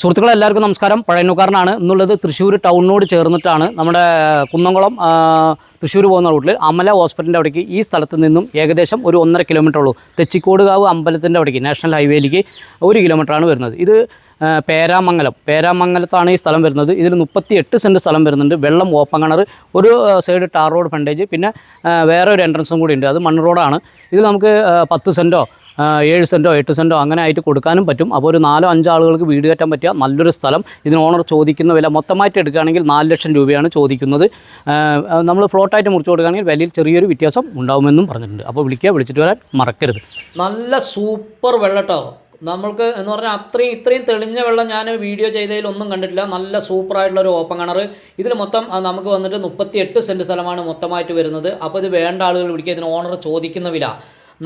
സുഹൃത്തുക്കളെ എല്ലാവർക്കും നമസ്കാരം. പഴയനുകാരനാണ് എന്നുള്ളത് തൃശ്ശൂർ ടൗണിനോട് ചേർന്നിട്ടാണ് നമ്മുടെ കുന്നംകുളം തൃശ്ശൂർ പോകുന്ന റൂട്ടിൽ അമല ഹോസ്പിറ്റലിന്റെ അവിടേക്ക് ഈ സ്ഥലത്ത് നിന്നും ഏകദേശം ഒരു ഒന്നര കിലോമീറ്റർ ഉള്ളൂ. തെച്ചിക്കോടുകാവ് അമ്പലത്തിന്റെ അവിടേക്ക് നാഷണൽ ഹൈവേയിലേക്ക് ഒരു കിലോമീറ്ററാണ് വരുന്നത്. ഇത് പേരാമംഗലം. പേരാമംഗലത്താണ് ഈ സ്ഥലം വരുന്നത്. ഇതിൽ മുപ്പത്തി എട്ട് സെന്റ് സ്ഥലം വരുന്നുണ്ട്. വെള്ളം ഓപ്പൺ കിണർ ഒരു സൈഡ് ടാർ റോഡ് ഫ്രണ്ടേജ് പിന്നെ വേറെ ഒരു എൻട്രൻസും കൂടി ഉണ്ട്. അത് മണ്ണ് റോഡാണ്. ഇത് നമുക്ക് പത്ത് സെന്റോ ഏഴ് സെന്റോ എട്ട് സെന്റോ അങ്ങനെ ആയിട്ട് കൊടുക്കാനും പറ്റും. അപ്പോൾ ഒരു നാലോ അഞ്ചോ ആളുകൾക്ക് വീട് കയറ്റാൻ പറ്റിയ നല്ലൊരു സ്ഥലം. ഇതിന് ഓണർ ചോദിക്കുന്ന വില മൊത്തമായിട്ട് എടുക്കുകയാണെങ്കിൽ നാല് ലക്ഷം രൂപയാണ് ചോദിക്കുന്നത്. നമ്മൾ ഫ്ലോട്ടായിട്ട് മുറിച്ച് കൊടുക്കുകയാണെങ്കിൽ വിലയിൽ ചെറിയൊരു വ്യത്യാസം ഉണ്ടാവുമെന്നും പറഞ്ഞിട്ടുണ്ട്. അപ്പോൾ വിളിക്കുക വിളിച്ചിട്ട് വരാൻ മറക്കരുത്. നല്ല സൂപ്പർ വെള്ളട്ടോ. നമ്മൾക്ക് എന്ന് പറഞ്ഞാൽ അത്രയും ഇത്രയും തെളിഞ്ഞ വെള്ളം ഞാൻ വീഡിയോ ചെയ്തതിൽ ഒന്നും കണ്ടിട്ടില്ല. നല്ല സൂപ്പറായിട്ടുള്ള ഒരു ഓപ്പൺ കിണർ ഇതിൽ മൊത്തം നമുക്ക് വന്നിട്ട് മുപ്പത്തി എട്ട് സെന്റ് സ്ഥലമാണ് മൊത്തമായിട്ട് വരുന്നത്. അപ്പോൾ ഇത് വേണ്ട ആളുകൾ വിളിക്കുക. ഇതിന് ഓണർ ചോദിക്കുന്ന വില.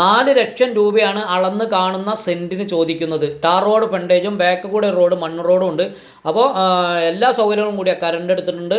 നാല് ലക്ഷം രൂപയാണ് അളന്ന് കാണുന്ന സെന്റിന് ചോദിക്കുന്നത്. ടാർ റോഡ് പെണ്ടേജും ബാക്ക് കൂടെ റോഡ് മണ്ണ് റോഡും ഉണ്ട്. അപ്പോൾ എല്ലാ സൗകര്യങ്ങളും കൂടിയ കറണ്ട് എടുത്തിട്ടുണ്ട്.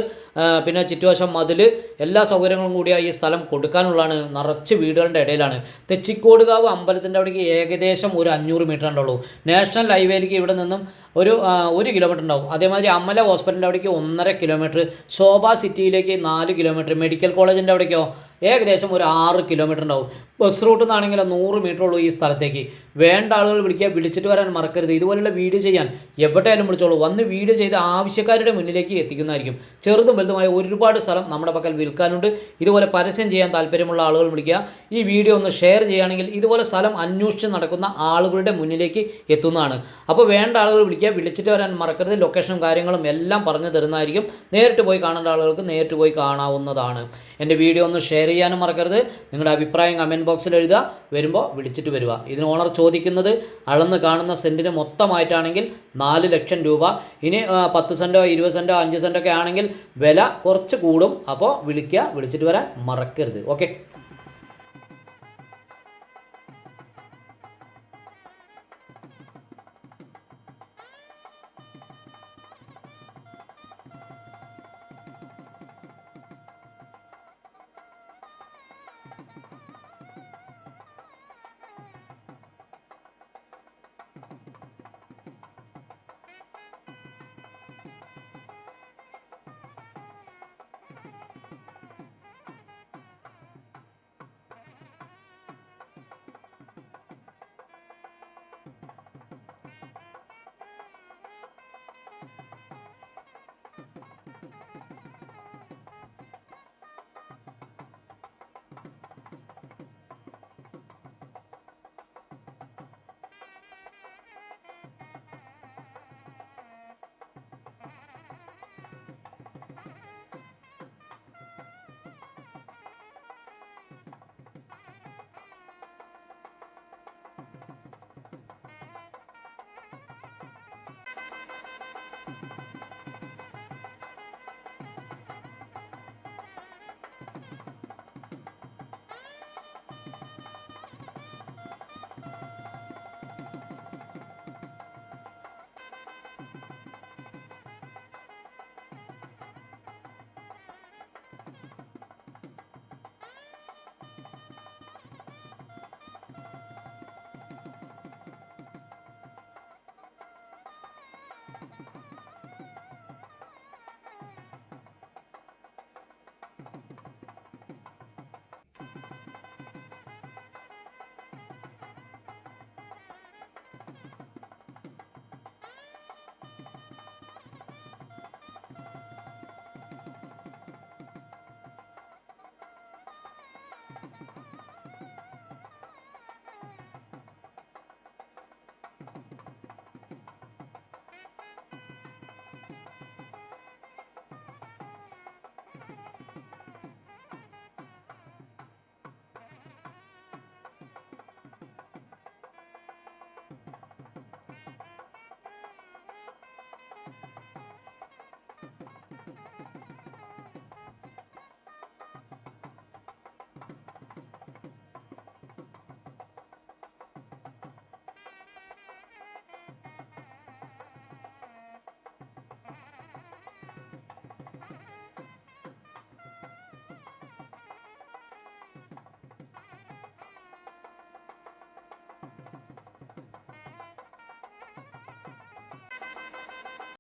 പിന്നെ ചുറ്റുവശം മതിൽ. എല്ലാ സൗകര്യങ്ങളും കൂടിയ ഈ സ്ഥലം കൊടുക്കാനുള്ളതാണ്. നിറച്ച് വീടുകളുടെ ഇടയിലാണ്. തെച്ചിക്കോടുകാവ് അമ്പലത്തിന്റെ അവിടേക്ക് ഏകദേശം ഒരു അഞ്ഞൂറ് മീറ്റർ ഉണ്ടാവുള്ളൂ നാഷണൽ ഹൈവേയിലേക്ക് ഇവിടെ നിന്നും ഒരു ഒരു കിലോമീറ്റർ ഉണ്ടാവും. അതേമാതിരി അമല ഹോസ്പിറ്റലിന്റെ അവിടേക്ക് ഒന്നര കിലോമീറ്റർ ശോഭ സിറ്റിയിലേക്ക് നാല് കിലോമീറ്റർ മെഡിക്കൽ കോളേജിന്റെ അവിടേക്കോ ഏകദേശം ഒരു ആറ് കിലോമീറ്റർ ഉണ്ടാവും. ബസ് റൂട്ടിൽ നിന്നാണെങ്കിൽ നൂറ് മീറ്റർ ഉള്ളൂ ഈ സ്ഥലത്തേക്ക്. വേണ്ട ആളുകൾ വിളിക്കുക വിളിച്ചിട്ട് വരാൻ മറക്കരുത്. ഇതുപോലുള്ള വീഡിയോ ചെയ്യാൻ എവിടെയായാലും വിളിച്ചോളൂ. വന്ന് വീഡിയോ ചെയ്ത് ആവശ്യക്കാരുടെ മുന്നിലേക്ക് എത്തിക്കുന്നതായിരിക്കും. ചെറുതും വലുതുമായ ഒരുപാട് സ്ഥലം നമ്മുടെ പക്കൽ വിൽക്കാനുണ്ട്. ഇതുപോലെ പരസ്യം ചെയ്യാൻ താല്പര്യമുള്ള ആളുകൾ വിളിക്കുക ഈ വീഡിയോ ഒന്ന് ഷെയർ ചെയ്യുകയാണെങ്കിൽ ഇതുപോലെ സ്ഥലം അന്വേഷിച്ച് നടക്കുന്ന ആളുകളുടെ മുന്നിലേക്ക് എത്തുന്നതാണ്. അപ്പോൾ വേണ്ട ആളുകൾ വിളിക്കുക വിളിച്ചിട്ട് വരാൻ മറക്കരുത്. ലൊക്കേഷനും കാര്യങ്ങളും എല്ലാം പറഞ്ഞു തരുന്നതായിരിക്കും. നേരിട്ട് പോയി കാണേണ്ട ആളുകൾക്ക് നേരിട്ട് പോയി കാണാവുന്നതാണ്. എന്റെ വീഡിയോ ഒന്ന് ഷെയർ ചെയ്യാനും മറക്കരുത്. നിങ്ങളുടെ അഭിപ്രായം കമന്റ് ബോക്സിൽ എഴുതുക. വരുമ്പോൾ വിളിച്ചിട്ട് വരിക. ഇതിന് ഓണർ ചോദിക്കുന്നത് അളന്ന് കാണുന്ന സെന്റിന് മൊത്തമായിട്ടാണെങ്കിൽ നാല് ലക്ഷം രൂപ. ഇനി പത്ത് സെന്റോ ഇരുപത് സെന്റോ അഞ്ച് സെന്റോ ഒക്കെ ആണെങ്കിൽ വില കുറച്ച് കൂടും. അപ്പോൾ വിളിക്കുക വിളിച്ചിട്ട് വരാൻ മറക്കരുത്. ഓക്കെ